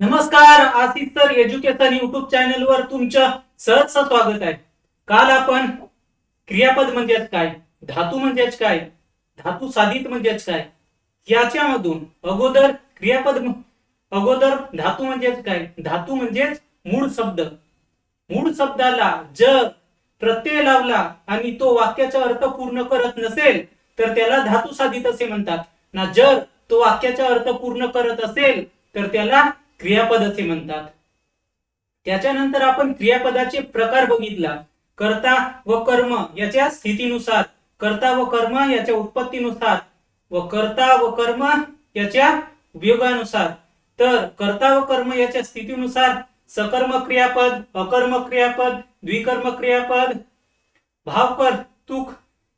नमस्कार Ashish sir education YouTube channel वर तुमचं सहज स्वागत आहे. काल आपण क्रियापद म्हणजेच काय धातू म्हणजेच काय धातू साधित म्हणजेच काय याच्यामधून अगोदर क्रियापद अगोदर धातू म्हणजेच काय धातू म्हणजेच मूळ शब्द. मूळ शब्दाला जर प्रत्यय लावला आणि तो वाक्याचा अर्थ पूर्ण करत नसेल तर त्याला धातू साधित असे म्हणतात. ना जर तो वाक्याचा अर्थ पूर्ण करत असेल तर त्याला क्रियापद असे म्हणतात. त्याच्यानंतर आपण क्रियापदाचे प्रकार बघितला. कर्ता व कर्म याच्या स्थितीनुसार कर्ता व कर्म याच्या उत्पत्तीनुसार व कर्ता व कर्म याच्या उपयोगानुसार. तर कर्ता व कर्म याच्या स्थितीनुसार सकर्म क्रियापद अकर्म क्रियापद द्विकर्म क्रियापद भावकर्तुक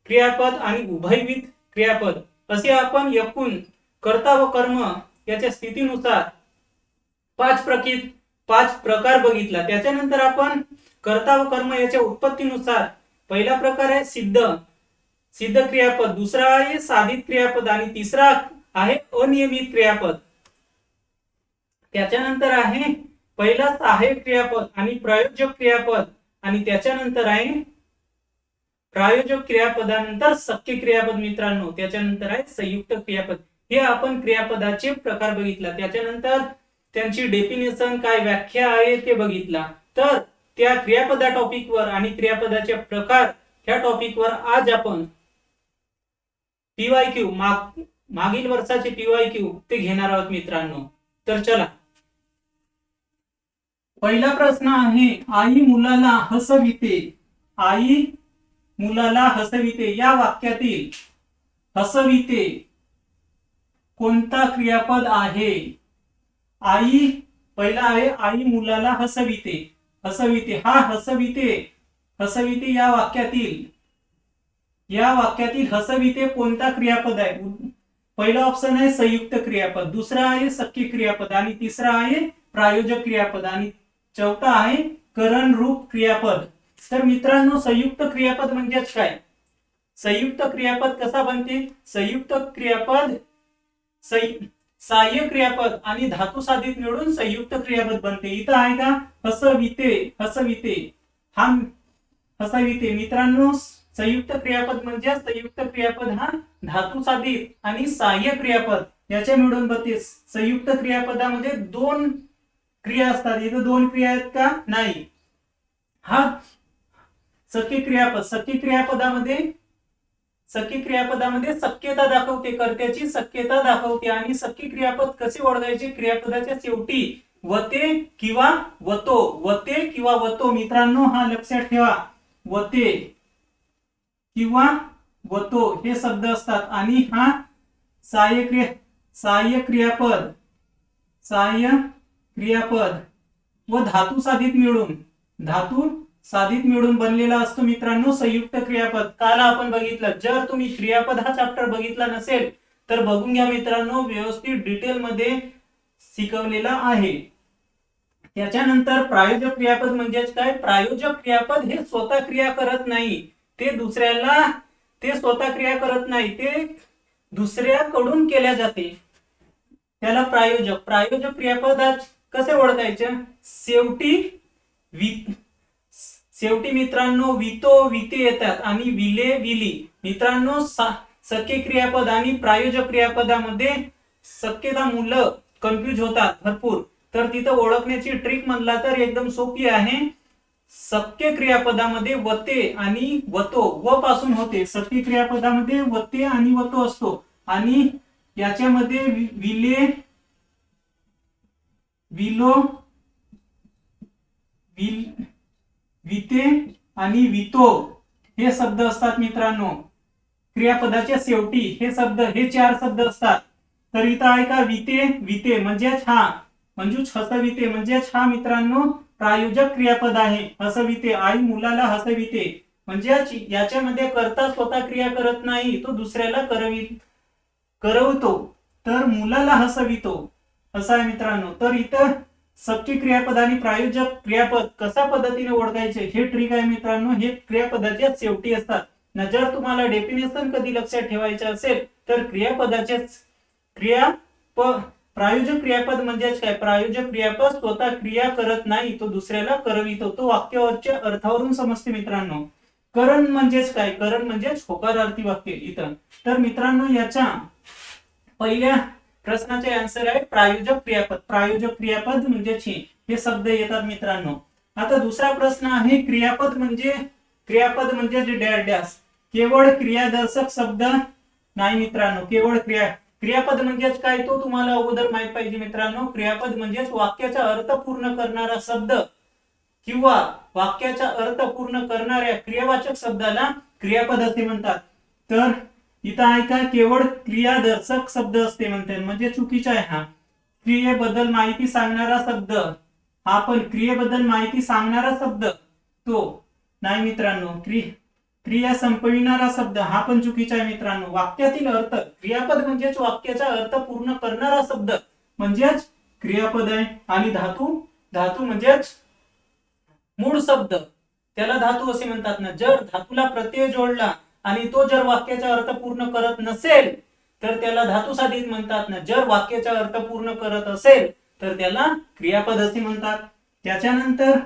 क्रियापद आणि उभयविध क्रियापद असे आपण एकूण कर्ता व कर्म याच्या स्थितीनुसार पाच प्रकित पाच प्रकार बघितला. त्याच्यानंतर आपण कर्ता व कर्म याच्या उत्पत्तीनुसार पहिला प्रकार आहे सिद्ध. सिद्ध क्रियापद. दुसरा आहे साधित क्रियापद आणि तिसरा आहे अनियमित क्रियापद. त्याच्यानंतर आहे पहिला सहाय्यक क्रियापद आणि प्रायोजक क्रियापद आणि त्याच्यानंतर आहे प्रायोजक क्रियापदानंतर सख्य क्रियापद मित्रांनो. त्याच्यानंतर आहे संयुक्त क्रियापद. हे आपण क्रियापदाचे प्रकार बघितला. त्याच्यानंतर त्यांची डेफिनेशन काय व्याख्या आहे ते बघितला. तर त्या क्रियापदा टॉपिकवर आणि क्रियापदाचे प्रकार ह्या टॉपिकवर आज आपण पीवाय क्यू माग मागील वर्षाचे पीवाय क्यू ते घेणार आहोत मित्रांनो. तर चला. पहिला प्रश्न आहे आई मुलाला हसविते. आई मुलाला हसविते. या वाक्यातील हसविते कोणता क्रियापद आहे? आई पहिला आहे आई मुलाला हसविते. हसविते. हा हसविते. हसविते या वाक्यातील या वाक्यातील हसविते कोणता क्रियापद आहे? पहिला ऑप्शन आहे संयुक्त क्रियापद. दुसरा आहे सख्य क्रियापद. आणि तिसरा आहे प्रायोजक क्रियापद. आणि चौथा आहे करण रूप क्रियापद. तर मित्रांनो संयुक्त क्रियापद म्हणजेच काय? संयुक्त क्रियापद कसा बनते? संयुक्त क्रियापद संयुक्त सहाय्य क्रियापद आणि धातू साधित मिळून संयुक्त क्रियापद बनते. इथं आहे का? हसविते हसविते. हा हसविते. मित्रांनो संयुक्त क्रियापद म्हणजे संयुक्त क्रियापद हा धातू साधित आणि सहाय्य क्रियापद याच्या मिळून बनते. संयुक्त क्रियापदामध्ये दोन क्रिया असतात. इथं दोन क्रिया आहेत का? नाही. हा सख्य क्रियापद सख्य क्रियापदामध्ये सख्य क्रियापदामध्ये शक्यता दाखवते कर्त्याची शक्यता दाखवते. आणि सख्य क्रियापद कसे ओळखायचे? क्रियापदाच्या शेवटी वते किंवा वतो. वते किंवा वतो. मित्रांनो हा लक्षात ठेवा. वते किंवा वतो हे शब्द असतात. आणि हा सहाय्य क्रिया सहाय्य क्रियापद सहाय्य क्रियापद व धातू साधित मिळून धातू साधित मिळून बनलेला असतो मित्रांनो संयुक्त क्रियापद. काल आपण बघितलं जर तुम्ही क्रियापद हा चॅप्टर बघितला नसेल तर बघून घ्या मित्रांनो व्यवस्थित डिटेल मध्ये शिकवलेला आहे. त्याच्यानंतर प्रायोजक क्रियापद म्हणजेच काय? प्रायोजक क्रियापद हे स्वतः क्रिया करत नाही. ते दुसऱ्याला ते स्वतः क्रिया करत नाही ते दुसऱ्याकडून केल्या जाते. त्याला प्रायोजक. प्रायोजक क्रियापद कसे ओळखायचे? शेवटी शेवटी मित्रांनो वितो विते येतात आणि विले विली. मित्रांनो सख्य क्रियापद आणि प्रायोजक क्रियापदामध्ये शक्यता मुलं कन्फ्युज होतात भरपूर. तर तिथं ओळखण्याची ट्रिक म्हणला तर एकदम सोपी आहे. सक्य क्रियापदामध्ये वते आणि वतो. व पासून होते. सक्य क्रियापदामध्ये वते आणि वतो असतो. आणि याच्यामध्ये विले विलो विल विते आणि वितो हे शब्द असतात मित्रांनो. क्रियापदाच्या शेवटी हे शब्द हे चार शब्द असतात. तर इथं ऐका विते विते म्हणजेच हा. म्हणजे हसविते म्हणजेच हा मित्रांनो. प्रायोजक क्रियापद आहे. हसविते आई मुलाला हसविते म्हणजेच याच्यामध्ये करता स्वतः क्रिया करत नाही तो दुसऱ्याला करवी करवतो. तर मुलाला हसवितो असं आहे मित्रांनो. तर इथं सख्य क्रियापद आणि प्रायोजक क्रियापद कशा पद्धतीने ओळखायचे? हे ट्रिक आहे मित्रांनो. हे क्रियापदाच्या शेवटी असतात. ना जर तुम्हाला डेफिनेशन कधी लक्षात ठेवायचे असेल तर क्रियापदाच्या क्रिया प प्रायोजक क्रियापद म्हणजेच काय? प्रायोजक क्रियापद स्वतः क्रिया करत नाही तो दुसऱ्याला करवितो. तो वाक्यावरच्या अर्थावरून समजते मित्रांनो. करण म्हणजेच काय? करण म्हणजेच होकारार्थी वाक्य. इथं तर मित्रांनो याच्या पहिल्या प्रश्नाचे आन्सर आहे प्रायोजक क्रियापद. प्रायोजक क्रियापद म्हणजेच हे हे शब्द येतात मित्रांनो. आता दुसरा प्रश्न आहे क्रियापद म्हणजे क्रियापद म्हणजे जे डॅश डॅश केवळ क्रियादर्शक शब्द नाही मित्रांनो. केवळ क्रिया क्रियापद म्हणजेच काय तो तुम्हाला अगोदर माहीत पाहिजे मित्रांनो. क्रियापद म्हणजेच वाक्याचा अर्थ पूर्ण करणारा शब्द किंवा वाक्याचा अर्थ पूर्ण करणाऱ्या क्रियावाचक शब्दाला क्रियापद असे म्हणतात. तर इथं आहे का? केवळ क्रियादर्शक शब्द असते म्हणते. म्हणजे चुकीचा आहे हा. क्रियेबद्दल माहिती सांगणारा शब्द. हा पण क्रियेबद्दल माहिती सांगणारा शब्द. तो. नाही मित्रांनो क्रि क्रिया संपविणारा शब्द. हा पण चुकीचा आहे मित्रांनो. वाक्यातील अर्थ क्रियापद म्हणजेच वाक्याचा अर्थ पूर्ण करणारा शब्द. म्हणजेच क्रियापद आहे. आणि धातू धातू म्हणजेच मूळ शब्द. त्याला धातू असे म्हणतात ना. जर धातूला प्रत्यय जोडला आणि तो जर वाक्याचा अर्थ पूर्ण करत नसेल तर त्याला धातू साधित म्हणतात. ना जर वाक्याचा अर्थ पूर्ण करत असेल तर त्याला क्रियापद असे म्हणतात. त्याच्यानंतर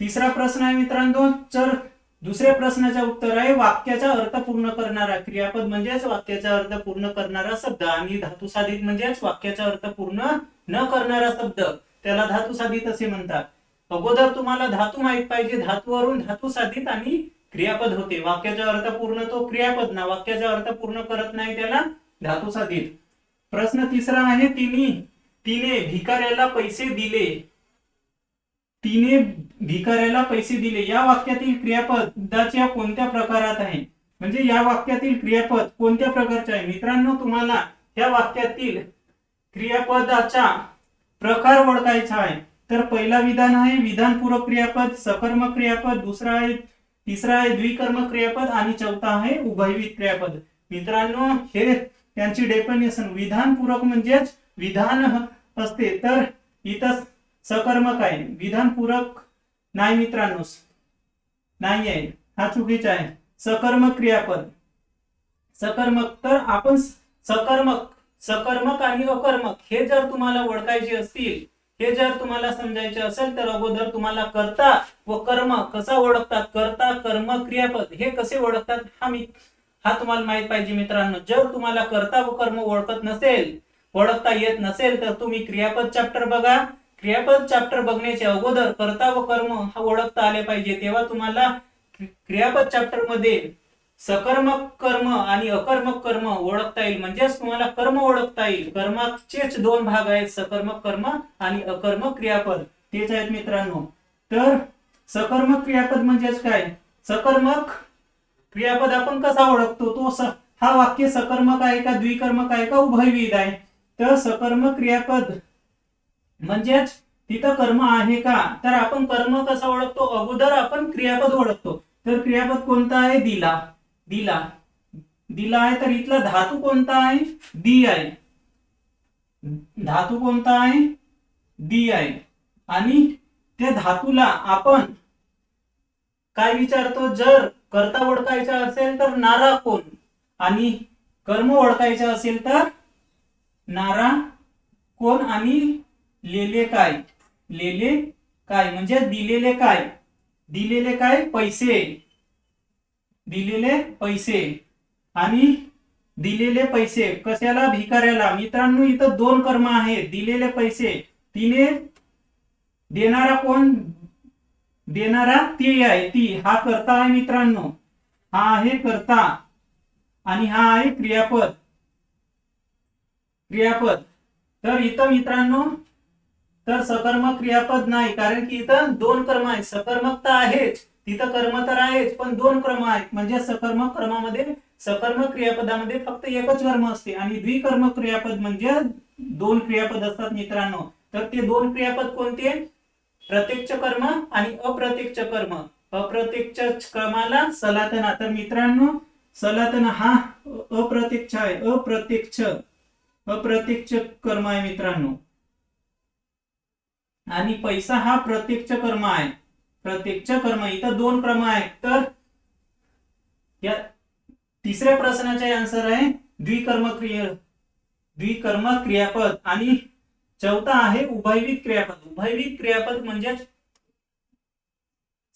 तिसरा प्रश्न आहे मित्रांनो तर दुसऱ्या प्रश्नाचं उत्तर आहे वाक्याचा अर्थ पूर्ण करणारा क्रियापद म्हणजेच वाक्याचा अर्थ पूर्ण करणारा शब्द. आणि धातू साधित म्हणजेच वाक्याचा अर्थ पूर्ण न करणारा शब्द. त्याला धातू साधित असे म्हणतात. अगोदर तुम्हाला धातू माहीत पाहिजे धातूवरून धातू साधित आणि क्रियापद होते. वाक्याचा अर्थ पूर्ण तो क्रियापद ना. वाक्याचा अर्थ पूर्ण करत नाही त्याला धातू साधित प्रश्न तिसरा आहे तिने तिने भिकाऱ्याला पैसे दिले. तिने भिकाऱ्याला पैसे दिले. या वाक्यातील क्रियापदाच्या कोणत्या प्रकारात आहे? म्हणजे या वाक्यातील क्रियापद कोणत्या प्रकारचे आहे? मित्रांनो तुम्हाला या वाक्यातील क्रियापदाचा प्रकार ओळखायचा आहे. तर पहिला विधान आहे विधानपूरक क्रियापद सकर्म क्रियापद. दुसरा आहे तिसरा आहे द्विकर्मक क्रियापद आणि चौथा आहे उभयविध क्रियापद. मित्रांनो हे त्यांची डेफिनेशन विधानपूरक म्हणजेच विधान असते. तर इथं सकर्मक आहे. विधानपूरक नाही मित्रांनो. नाही आहे. हा चुकीचा आहे. सकर्मक क्रियापद. सकर्मक तर आपण सकर्मक सकर्मक आणि अकर्मक हे जर तुम्हाला ओळखायचे असतील हे जर तुम्हाला समजायचे असेल तर अगोदर तुम्हाला कर्ता व कर्म कसा ओळखतात? कर्ता कर्म क्रियापद हे कसे ओळखतात? हा मी हा तुम्हाला माहीत पाहिजे मित्रांनो. जर तुम्हाला कर्ता व कर्म ओळखत नसेल ओळखता येत नसेल तर तुम्ही क्रियापद चॅप्टर बघा. क्रियापद चॅप्टर बघण्याच्या अगोदर कर्ता व कर्म हा ओळखता आले पाहिजे. तेव्हा तुम्हाला क्रियापद चॅप्टरमध्ये सकर्मक कर्म आणि अकर्मक कर्म ओळखता येईल. म्हणजेच तुम्हाला कर्म ओळखता येईल. कर्माचेच दोन भाग आहेत सकर्मक कर्म आणि अकर्मक क्रियापद. तेच आहेत मित्रांनो. तर सकर्मक क्रियापद म्हणजेच काय? सकर्मक क्रियापद आपण कसा ओळखतो? तो स हा वाक्य सकर्मक आहे का द्विकर्मक आहे का उभयविध आहे. तर सकर्मक क्रियापद म्हणजेच तिथं कर्म आहे का? तर आपण कर्म कसा ओळखतो? अगोदर आपण क्रियापद ओळखतो. तर क्रियापद कोणता आहे? दिला. दिला. दिला आहे तर इथला धातू कोणता आहे? दी आहे. धातू कोणता आहे? दी आहे. आणि त्या धातूला आपण काय विचारतो? जर कर्ता ओळखायचा असेल तर नारा कोण? आणि कर्म ओळखायचं असेल तर नारा कोण? आणि लेले काय? लेले काय? म्हणजे दिलेले काय? दिलेले काय? पैसे. दिलेले पैसे आणि दिलेले पैसे कशाला? भिकाऱ्याला. मित्रांनो इथं दोन कर्म आहेत. दिलेले पैसे. तिने देणारा कोण? देणारा ती आहे. ती. हा करता आहे मित्रांनो. हा आहे करता आणि हा आहे क्रियापद. क्रियापद. तर इथं मित्रांनो तर सकर्मक क्रियापद नाही. कारण की इथं दोन कर्म आहेत. सकर्मकता आहेच. तिथं कर्म तर आहेच पण दोन क्रम आहेत. म्हणजे सकर्म क्रमामध्ये सकर्म क्रियापदामध्ये फक्त एकच कर्म असते. आणि द्विकर्म क्रियापद म्हणजे दोन क्रियापद असतात मित्रांनो. तर ते दोन क्रियापद कोणते? प्रत्यक्ष कर्म आणि अप्रत्यक्ष कर्म. अप्रत्यक्ष क्रमाला सलातना तर मित्रांनो सलातन हा अप्रत्यक्ष आहे. अप्रत्यक्ष. अप्रत्यक्ष कर्म आहे मित्रांनो. आणि पैसा हा प्रत्यक्ष कर्म आहे. प्रत्यक्ष कर्म इथं दोन क्रम आहेत. तर या तिसऱ्या प्रश्नाचे आन्सर आहे द्विकर्म क्रिया द्विकर्म क्रियापद आणि चौथा आहे उभयविध क्रियापद. उभयविध क्रियापद म्हणजे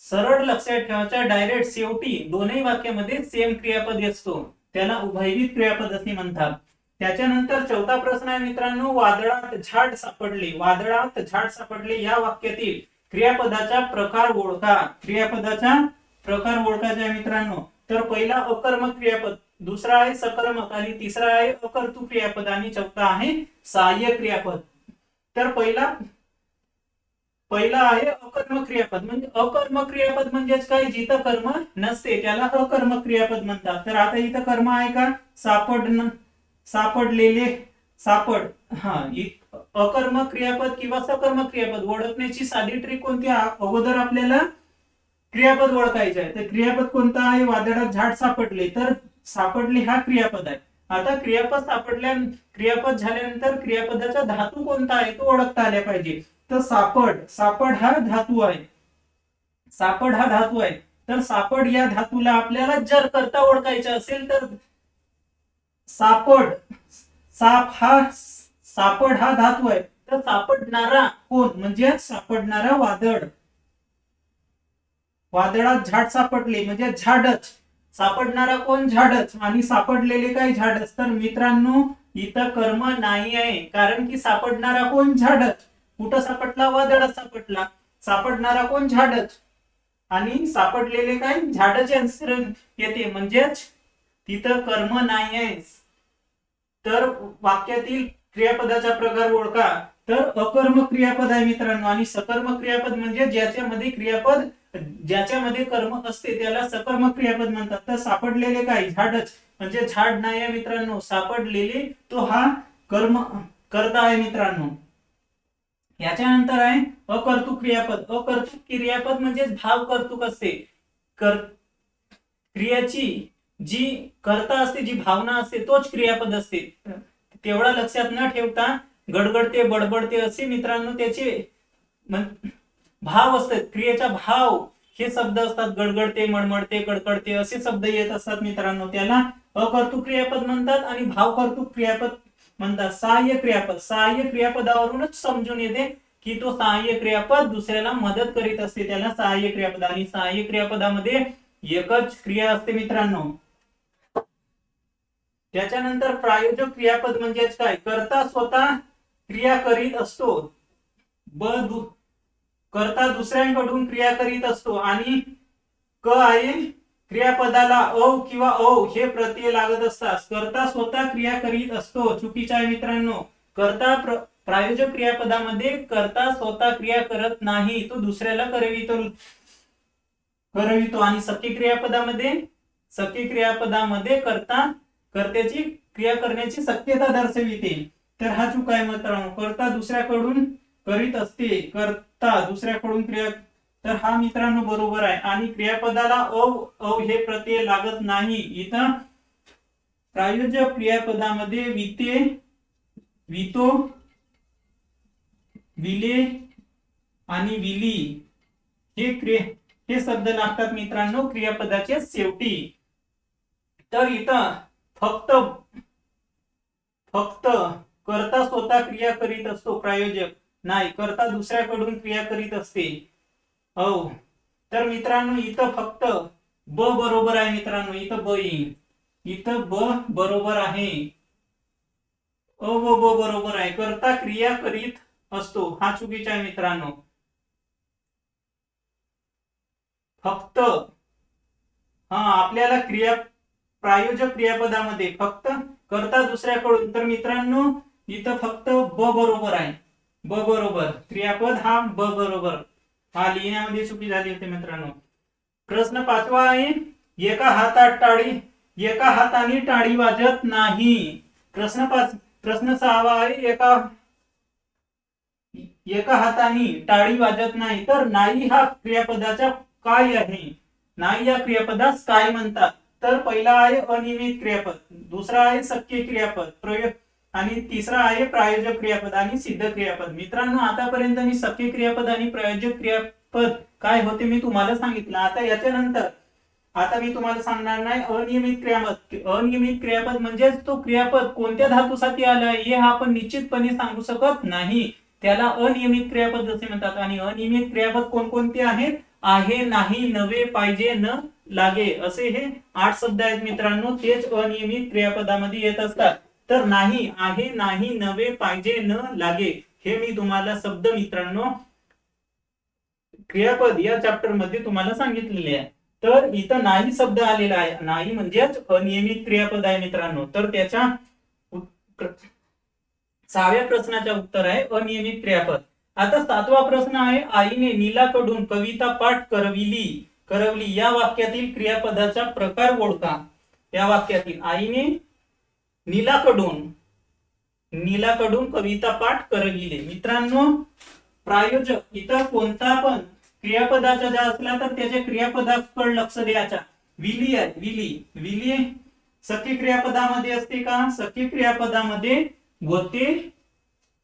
सरळ लक्षात ठेवायचं डायरेक्ट शेवटी दोनही वाक्यामध्ये सेम क्रियापद असतो. त्याला उभयविध क्रियापद असे म्हणतात. त्याच्यानंतर चौथा प्रश्न आहे मित्रांनो वादळात झाड सापडले. वादळात झाड सापडले या वाक्यातील क्रियापदाचा प्रकार ओळखा. क्रियापदाचा प्रकार ओळखायचा मित्रांनो. तर पहिला अकर्मक क्रियापद दुसरा आहे सकर्मक आणि तिसरा आहे अकर्तु क्रियापद आणि चौथा आहे सहाय्य क्रियापद. तर पहिला पहिला आहे अकर्मक क्रियापद. म्हणजे अकर्म क्रियापद म्हणजेच काय? जिथं कर्म नसते त्याला अकर्मक क्रियापद म्हणतात. तर आता इथं कर्म आहे का? सापड सापडलेले सापड हा इ- अकर्मक क्रियापद किंवा सकर्म क्रियापद ओळखण्याची साधी ट्रिक कोणती अगोदर आपल्याला क्रियापद ओळखायचे आहे. तर क्रियापद कोणता आहे? वादळात झाड सापडले. तर सापडले हा क्रियापद आहे. आता क्रियापद सापडल्या क्रियापद झाल्यानंतर क्रियापदाचा धातू कोणता आहे? तो ओळखता आल्या पाहिजे. तर सापड सापड हा धातू आहे. सापड हा धातू आहे. तर सापड या धातूला आपल्याला जर करता ओळखायचा असेल तर सापड साप हा सापड हा धातू आहे. तर सापडणारा कोण? म्हणजे सापडणारा वादळ. वादळात झाड सापडले म्हणजे झाडच. सापडणारा कोण? झाडच. आणि सापडलेले काय झाडच? तर मित्रांनो इथं कर्म नाही आहे. कारण की सापडणारा कोण? झाडच. कुठं सापडला? वादळात सापडला. सापडणारा कोण? झाडच. आणि सापडलेले काय? झाडच येते. म्हणजेच तिथं कर्म नाही आहे. तर वाक्यातील क्रियापदाचा प्रकार ओळखा. तर अकर्म क्रियापद आहे मित्रांनो. आणि सकर्म क्रियापद म्हणजे ज्याच्यामध्ये क्रियापद ज्याच्यामध्ये कर्म असते त्याला सकर्म क्रियापद म्हणतात. तर सापडलेले काय? झाडच. म्हणजे झाड नाही आहे मित्रांनो. सापडलेले तो हा कर्म करता आहे मित्रांनो. याच्यानंतर आहे अकर्तुक क्रियापद. अकर्तुक क्रियापद म्हणजे भाव कर्तुक असते. कर क्रियाची जी करता असते जी भावना असते तोच क्रियापद असते. तेवढा लक्षात न ठेवता गडगडते बडबडते असे मित्रांनो त्याचे भाव असतात क्रियेचा भाव. हे शब्द असतात गडगडते मडमडते कडकडते असे शब्द येत असतात मित्रांनो. त्याला अकर्तुक क्रियापद म्हणतात आणि भाव कर्तुक क्रियापद म्हणतात. सहाय्य क्रियापद. सहाय्य क्रियापदावरूनच समजून येते की तो सहाय्य क्रियापद दुसऱ्याला मदत करीत असते. त्याला सहाय्य क्रियापद आणि सहाय्य क्रियापदामध्ये एकच क्रिया असते मित्रांनो. त्याच्यानंतर प्रायोजक क्रियापद म्हणजेच काय? करता स्वतः क्रिया करीत असतो. ब दु- करता दुसऱ्यांकडून क्रिया करीत असतो आणि क आहे क्रियापदाला अ किंवा औ हे प्रत्यय लागत असतात. करता स्वतः क्रिया करीत असतो. चुकीच्या आहे मित्रांनो. करता प्र- प्रायोजक क्रियापदामध्ये करता स्वतः क्रिया करत नाही. तो दुसऱ्याला करवितो करवितो. आणि सखी क्रियापदामध्ये सखी क्रियापदामध्ये करता कर्त्याची क्रिया करण्याची शक्यता दर्शविते. तर हा चूक आहे मित्रांनो कर्ता दुसऱ्याकडून करीत असते करता दुसऱ्याकडून क्रिया तर हा मित्रांनो बरोबर आहे. आणि क्रियापदाला अव अव हे प्रत्यय लागत नाही. इथं प्रायोजक क्रियापदामध्ये विते वितो विले आणि विली हे क्रिया हे शब्द लागतात मित्रांनो क्रियापदाच्या शेवटी. तर इथं फक्त फक्त करता स्वतः क्रिया करीत असतो प्रायोजक. नाही करता दुसऱ्याकडून क्रिया करीत असते. हो. तर मित्रांनो इथं फक्त ब बरोबर आहे मित्रांनो इथं ब येईल इथं ब बरोबर आहे. अ व ब बरोबर आहे. करता क्रिया करीत असतो. हा चुकीचा आहे मित्रांनो. फक्त हा आपल्याला क्रिया प्रायोजक क्रियापदामध्ये फक्त करता दुसऱ्याकडून. तर मित्रांनो इथं फक्त ब बरोबर आहे. ब बरोबर. क्रियापद हा ब बरोबर. हा लिहिण्यामध्ये चुकी झाली होती मित्रांनो. प्रश्न पाचवा आहे एका हातात टाळी एका हाताने टाळी वाजत नाही. प्रश्न पाच प्रश्न सहावा आहे एका एका हाताने टाळी वाजत नाही. तर नाही हा क्रियापदाचा काय आहे? नाही या क्रियापदास काय म्हणतात? तर पहिला आहे अनियमित क्रियापद दुसरा आहे शक्य क्रियापद प्रयोग आणि तिसरा आहे प्रायोजक क्रियापद आणि सिद्ध क्रियापद. मित्रांनो आतापर्यंत मी शक्य क्रियापद आणि प्रायोजक क्रियापद काय होते मी तुम्हाला सांगितलं. आता याच्यानंतर आता मी तुम्हाला सांगणार नाही अनियमित क्रियापद. अनियमित क्रियापद म्हणजेच तो क्रियापद कोणत्या धातूसाठी आलाय हे आपण निश्चितपणे सांगू शकत नाही. त्याला अनियमित क्रियापद असे म्हणतात. आणि अनियमित क्रियापद कोणकोणते आहेत? आहे नाही नवे पाहिजे न लागे असे हे आठ शब्द आहेत मित्रांनो. तेच अनियमित क्रियापदामध्ये येत असतात. तर नाही आहे नाही नवे पाहिजे न लागे हे मी तुम्हाला शब्द मित्रांनो क्रियापद या चॅप्टरमध्ये तुम्हाला सांगितलेले आहे. तर इथं नाही शब्द आलेला आहे. नाही म्हणजेच अनियमित क्रियापद आहे मित्रांनो. तर त्याच्या सहाव्या प्रश्नाच्या उत्तर आहे अनियमित क्रियापद. आता सातवा प्रश्न आहे आईने नीलाकडून कविता पाठ करविली. करवली या वाक्यातील क्रियापदाचा प्रकार ओळखा. या वाक्यातील आईने नीलाकडून नीलाकडून कविता पाठ करविले. मित्रांनो प्रायोजक इथं कोणता पण क्रियापदाचा ज्या असला तर त्याच्या क्रियापदाकडे लक्ष द्यायचा. विली आहे विली. विली सख्य क्रियापदामध्ये असते का? सख्य क्रियापदामध्ये वते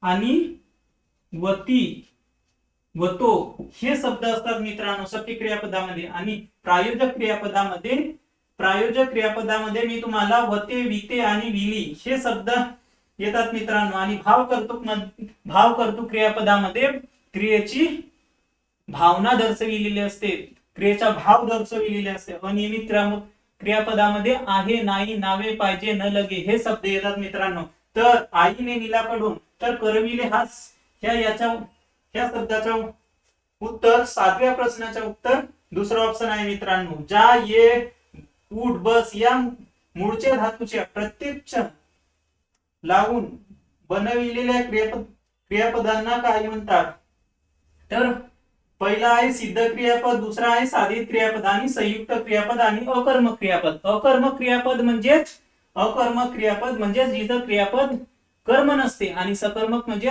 आणि वती. व तो हे शब्द असतात मित्रांनो सख्य क्रियापदामध्ये आणि प्रायोजक क्रियापदामध्ये प्रायोजक क्रियापदामध्ये मी तुम्हाला वते विते आणि विली हे शब्द येतात मित्रांनो. आणि भाव कर्तुक भाव कर्तुक क्रियापदामध्ये क्रियेची भावना दर्शविलेली असते. क्रियेचा भाव दर्शविलेले असते. अनियमित क्रियापदामध्ये आहे नाही नावे पाहिजे न लगे हे शब्द येतात मित्रांनो. तर आईने नीलाकडून तर करविले हा ह्या याच्या या शब्दाचं उत्तर सातव्या प्रश्नाचं उत्तर दुसरा ऑप्शन आहे मित्रांनो ज्या ये उठ बस या मूळच्या धातूच्या प्रत्यक्ष लावून बनविलेल्या क्रियापद क्रियापदांना काय म्हणतात. तर पहिला आहे सिद्ध क्रियापद दुसरा आहे साधित क्रियापद आणि संयुक्त क्रियापद आणि अकर्म क्रियापद. अकर्मक क्रियापद म्हणजेच अकर्म क्रियापद म्हणजेच जिथं क्रियापद कर्म नसते आणि सकर्मक म्हणजे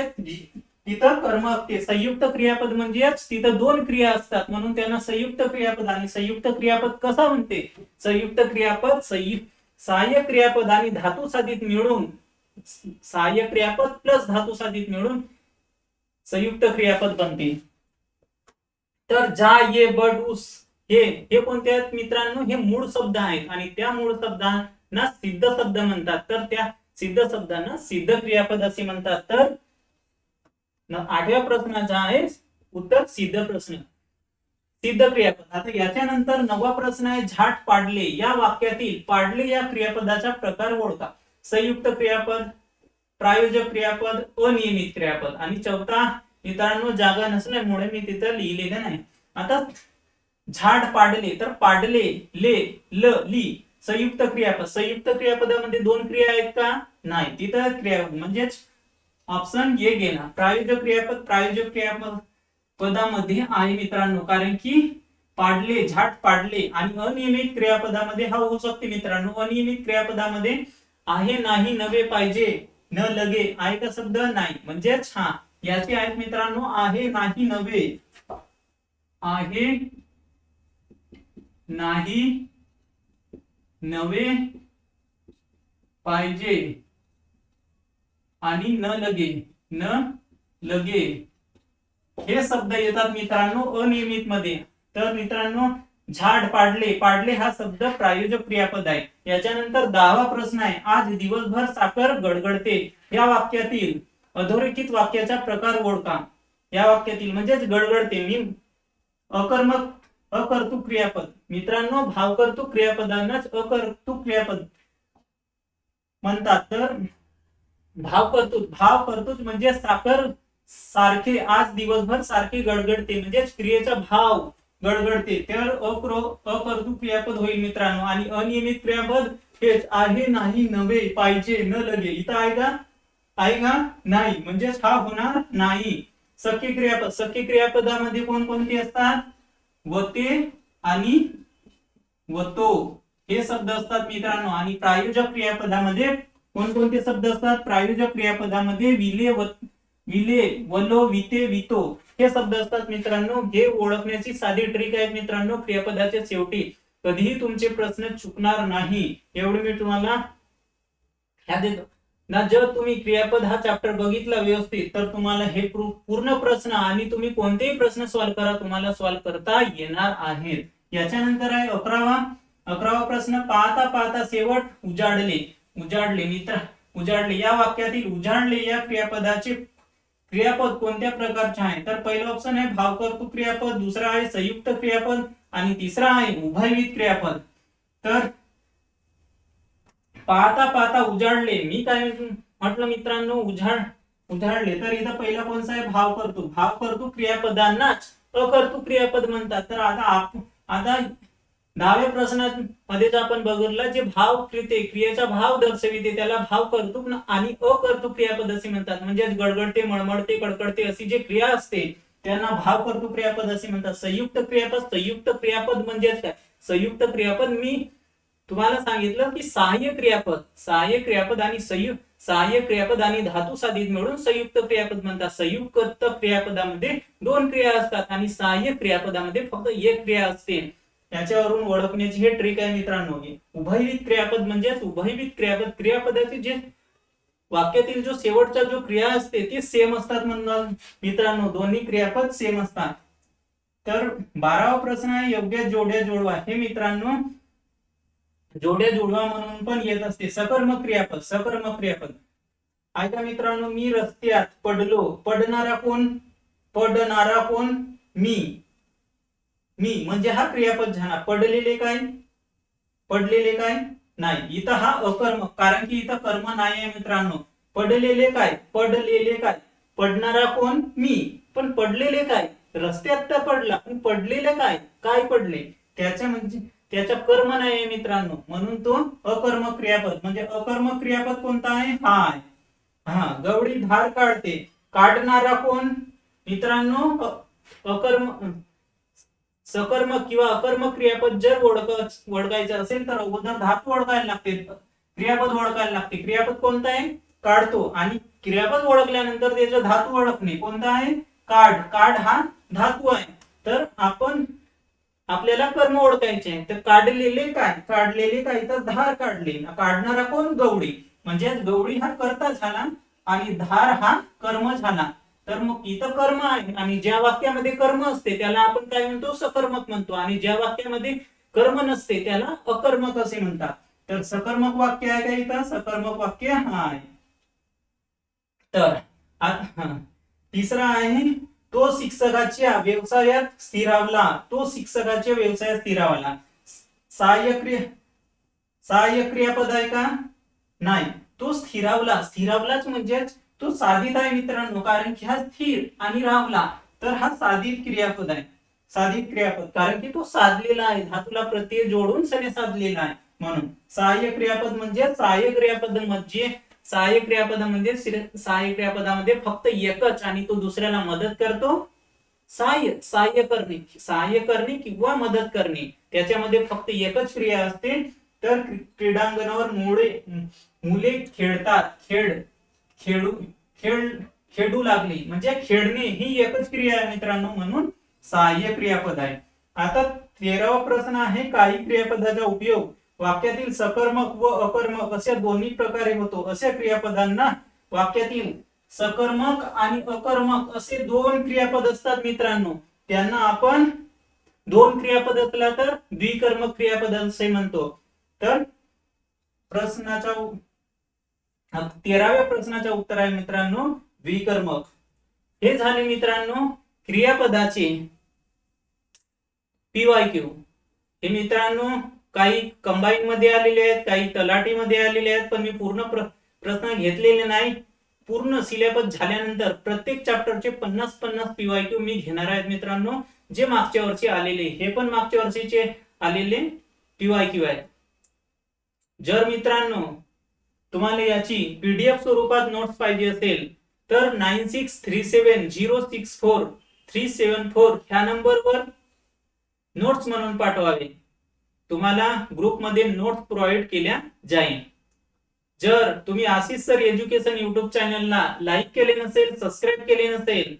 तिथं कर्म असते संयुक्त क्रियापद म्हणजेच तिथं दोन क्रिया असतात. म्हणून त्यांना संयुक्त क्रियापद आणि संयुक्त क्रियापद कसा म्हणते? संयुक्त क्रियापद संयुक्त सहाय्य क्रियापद आणि धातू साधित मिळून सहाय्य क्रियापद प्लस धातू साधित मिळून संयुक्त क्रियापद बनते. तर जा ये बड उस हे हे कोणते आहेत मित्रांनो? हे मूळ शब्द आहेत आणि त्या मूळ शब्दांना सिद्ध शब्द म्हणतात. तर त्या सिद्ध शब्दांना सिद्ध क्रियापद असे म्हणतात. तर आठव्या प्रश्नाचा आहे उत्तर सिद्ध प्रश्न. सिद्ध क्रियापद. आता याच्यानंतर नववा प्रश्न आहे झाट पाडले. या वाक्यातील पाडले या क्रियापदाचा प्रकार ओळखा. संयुक्त क्रियापद प्रायोजक क्रियापद अनियमित क्रियापद. आणि चौथा मित्रांनो जागा नसल्यामुळे मी तिथं लिहिलेलं नाही. आता झाड पाडले. तर पाडले ले ल ली. संयुक्त क्रियापद. संयुक्त क्रियापदामध्ये दोन क्रिया आहेत का? नाही. तिथं क्रिया म्हणजेच ऑप्शन ए गेला. प्रायोजक क्रियापद प्रायोजक क्रियापद पदामध्ये आहे मित्रांनो. कारण की पाडले झाट पाडले आणि अनियमित क्रियापदामध्ये हा होऊ शकते मित्रांनो. अनियमित क्रियापदामध्ये आहे नाही नवे पाहिजे न लगे आहे का शब्द? नाही. म्हणजेच हा याचे आहेत मित्रांनो आहे नाही नवे. आहे नाही नवे पाहिजे. आणि न लगे न लगे. हे शब्द येतात मित्रांनो अनियमित मध्ये तर मित्रांनो झाड पाडले पाडले हा शब्द प्रायोजक क्रियापद आहे. याच्यानंतर दहावा प्रश्न आहे आज दिवसभर साखर गडगडते. या वाक्यातील अधोरेखित वाक्याचा प्रकार ओळखा. या वाक्यातील म्हणजेच गडगडते मी अकर्मक अकर्तुक क्रियापद. मित्रांनो भावकर्तुक क्रियापदांनाच अकर्तुक क्रियापद म्हणतात. तर भाव करतूत भाव करतूत म्हणजे साखर सारखे आज दिवसभर सारखे गडगडते. म्हणजेच क्रियेचा भाव गडगडते. तर अप्रो अकर्तृक क्रियापद होईल मित्रांनो. आणि अनियमित क्रियापद हेच आहे नाही नव्हे पाहिजे न लगे. इथं आहे का? आहे का? नाही. म्हणजेच हा होणार नाही. सख्य क्रियापद सख्य क्रियापदामध्ये कोणकोणती असतात? वते आणि वतो. हे शब्द असतात मित्रांनो. आणि प्रायोजक क्रियापदामध्ये कोणकोणते शब्द असतात? प्रायोजक क्रियापदामध्ये विले व विले वलो विते वितो हे शब्द असतात मित्रांनो. हे ओळखण्याची साधी ट्रिक आहे मित्रांनो क्रियापदाच्या शेवटी. कधीही तुमचे प्रश्न चुकणार नाही. एवढे मी तुम्हाला ह्या देतो. ना जर तुम्ही क्रियापद हा चॅप्टर बघितला व्यवस्थित तर तुम्हाला हे पूर्ण प्रश्न आणि तुम्ही कोणतेही प्रश्न सॉल्व्ह करा तुम्हाला सॉल्व्ह करता येणार आहेत. याच्यानंतर आहे अकरावा. अकरावा प्रश्न पाहता पाहता शेवट उजाडले. उजाडले मित्र उजाडले. या वाक्यातील उजाडले या क्रियापदाचे क्रियापद कोणत्या प्रकारचे आहे? तर पहिलं ऑप्शन आहे भावकर्तु क्रियापद दुसरा आहे संयुक्त क्रियापद आणि तिसरा आहे उभयविध क्रियापद. तर पाहता पाहता उजाडले. मी काय म्हटलं मित्रांनो? उजाड उजाडले. तर इथं पहिला कोणसा आहे? भाव करतो भाव करतो क्रियापदांनाच अकर्तु क्रियापद म्हणतात. तर आता आप आता दहाव्या प्रश्नामध्येच आपण बघितलं जे भाव क्रियते क्रियेचा भाव दर्शविते त्याला भाव कर्तुक आणि अकर्तुक क्रियापद असे म्हणतात. म्हणजे गडगडते मळमळते कडकडते अशी जे क्रिया असते त्यांना भाव कर्तुक क्रियापद असे म्हणतात. संयुक्त क्रियापद संयुक्त क्रियापद म्हणजेच काय? संयुक्त क्रियापद मी तुम्हाला सांगितलं की सहाय्य क्रियापद सहाय्य क्रियापद आणि संयुक्त सहाय्य क्रियापद आणि धातू साधित मिळून संयुक्त क्रियापद म्हणतात. संयुक्त क्रियापदामध्ये दोन क्रिया असतात आणि सहाय्य क्रियापदामध्ये फक्त एक क्रिया असते. त्याच्यावरून ओळखण्याची हे ट्रिक आहे मित्रांनो. उभयविध क्रियापद म्हणजेच उभयविध क्रियापद. क्रियापदाचे जे वाक्यातील जो शेवटचा जो क्रिया असते ते सेम असतात म्हणणार मित्रांनो दोन्ही क्रियापद सेम असतात. तर बारावा प्रश्न आहे योग्य जोड्या जोडवा. हे मित्रांनो जोड्या जोडवा म्हणून पण येत असते. सकर्म क्रियापद सकर्म क्रियापद. ऐका मित्रांनो मी रस्त्यात पडलो. पडणारा कोण? पडणारा कोण? मी. मी म्हणजे हा क्रियापद झाला. पडलेले काय? पडलेले काय? नाही. इथं हा अकर्म कारण की इथं कर्म नाही आहे मित्रांनो. पडलेले काय? पडलेले काय? पडणारा कोण? मी. पण पडलेले काय? रस्त्यात तर पडला पण पडलेले काय? काय पडले? त्याच्या म्हणजे त्याचा कर्म नाही आहे मित्रांनो. म्हणून तो अकर्म क्रियापद. म्हणजे अकर्म क्रियापद कोणता आहे? हा आहे हा गवळी धार काढते. काढणारा कोण? मित्रांनो अकर्म सकर्मक किंवा अकर्मक क्रियापद जर ओळख ओळखायचं असेल तर अगोदर धातू ओळखायला लागते. क्रियापद ओळखायला लागते. क्रियापद कोणता आहे? काढतो. आणि क्रियापद ओळखल्यानंतर त्याचं धातू ओळखणे कोणता आहे? काढ. काढ हा धातू आहे. तर आपण आपल्याला कर्म ओळखायचे आहे तर काढलेले काय? काढलेले काय तर धार काढले. काढणारा कोण? गवळी. म्हणजे गवळी हा कर्ता झाला आणि धार हा कर्म झाला. तर मग इथं कर्म आहे. आणि ज्या वाक्यामध्ये कर्म असते त्याला आपण काय म्हणतो? सकर्मक म्हणतो. आणि ज्या वाक्यामध्ये कर्म नसते त्याला अकर्मक असे म्हणतात. तर सकर्मक वाक्य आहे का इथं? सकर्मक वाक्य हा आहे तर हा. तिसरा आहे तो शिक्षकाच्या व्यवसायात स्थिरावला. तो शिक्षकाच्या व्यवसायात स्थिरावला. सहाय्यक्रिया सहाय्य क्रियापद आहे का? नाही. तो स्थिरावला. स्थिरावलाच म्हणजेच तो साधित आहे मित्रांनो कारण की हा स्थिर आणि रावला तर हा साधित क्रियापद आहे. साधित क्रियापद कारण की तो साधलेला आहे. धातूला प्रत्यय जोडून सने साधलेला आहे. म्हणून सहाय्य क्रियापद म्हणजे सहाय्य क्रियापद म्हणजे सहाय्य क्रियापदामध्ये म्हणजे सहाय्य क्रियापदामध्ये फक्त एकच आणि तो दुसऱ्याला मदत करतो. सहाय्य सहाय्य करणे सहाय्य करणे किंवा मदत करणे. त्याच्यामध्ये फक्त एकच क्रिया असते. तर क्रीडांगणावर मुळे मुले खेळतात. खेळ खेळू खेळ खेळू लागली. म्हणजे खेळणे ही एकच क्रिया आहे मित्रांनो म्हणून सहाय्य क्रियापद आहे. आता तेरावा प्रश्न आहे काही क्रियापदाचा उपयोग वाक्यातील सकर्मक व अकर्मक अशा दोन्ही प्रकारे होतो. अशा क्रियापदांना वाक्यातील सकर्मक आणि अकर्मक असे दोन क्रियापद असतात मित्रांनो. त्यांना आपण दोन क्रियापद असला तर द्विकर्मक क्रियापद असे म्हणतो. तर प्रश्नाचा तेराव्या प्रश्नाचं उत्तर आहे मित्रांनो द्विकर्मक हे झाले मित्रांनो क्रियापदाचे पीवाय क्यू. हे मित्रांनो काही कंबाईन मध्ये आलेले आहेत काही तलाटी मध्ये आलेले आहेत पण मी पूर्ण प्र- प्रश्न घेतलेले नाही. पूर्ण सिलेबस झाल्यानंतर प्रत्येक चॅप्टरचे पन्नास पन्नास पीवाय क्यू मी घेणार आहेत मित्रांनो. जे मागच्या वर्षी आलेले हे पण मागच्या वर्षीचे आलेले पीवाय क्यू आहेत. जर मित्रांनो तुम्हाला याची पीडीएफ स्वरूपात नोट्स पाहिजे असेल तर nine six three seven zero six four three seven four ह्या नंबरवर नोट्स म्हणून पाठवावे. तुम्हाला ग्रुपमध्ये नोट्स प्रोव्हाइड केल्या जाईल. जर तुम्ही आशिष सर एज्युकेशन युट्यूब चॅनलला लाईक केले नसेल सबस्क्राईब केले नसेल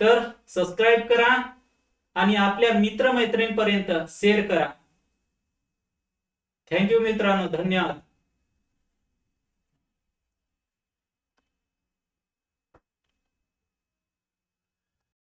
तर सबस्क्राईब करा आणि आपल्या मित्रमैत्रिणींपर्यंत शेअर करा. थँक्यू मित्रांनो धन्यवाद.